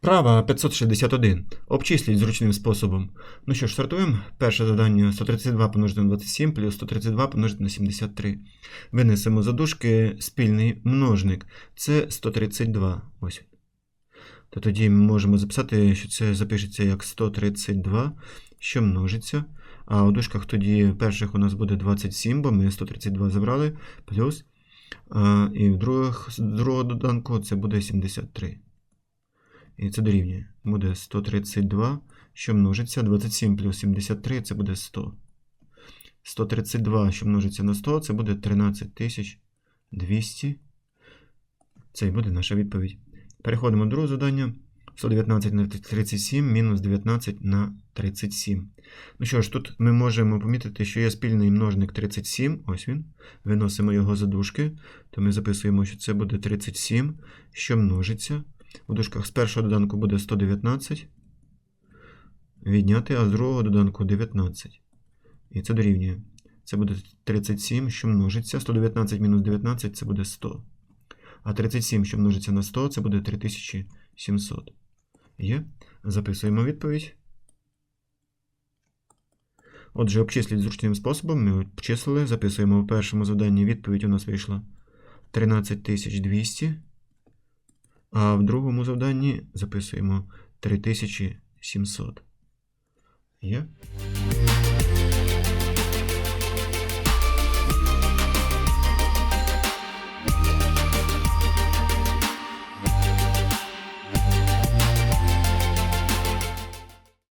Вправа 561. Обчисліть зручним способом. Ну що ж, стартуємо. Перше завдання 132 помножити на 27 плюс 132 помножити на 73. Винесемо за дужки спільний множник. Це 132. Ось. То тоді ми можемо записати, що це запишеться як 132, що множиться. А у дужках тоді перших у нас буде 27, бо ми 132 забрали, плюс. І в другого доданку це буде 73. І це дорівнює. Буде 132, що множиться. 27 плюс 73 це буде 100. 132, що множиться на 100, це буде 13200. Це і буде наша відповідь. Переходимо до другого завдання. 119 на 37 мінус 19 на 37. Ну що ж, тут ми можемо помітити, що є спільний множник 37. Ось він. Виносимо його за дужки. То ми записуємо, що це буде 37, що множиться. У дужках з першого доданку буде 119. Відняти, а з другого доданку 19. І це дорівнює. Це буде 37, що множиться. 119 мінус 19 це буде 100. А 37, що множиться на 100, це буде 3700. Є. Записуємо відповідь. Отже, обчисліть зручним способом. Ми обчислили. Записуємо в першому заданні відповідь у нас вийшла 13200. А в другому завданні записуємо 3700. Є?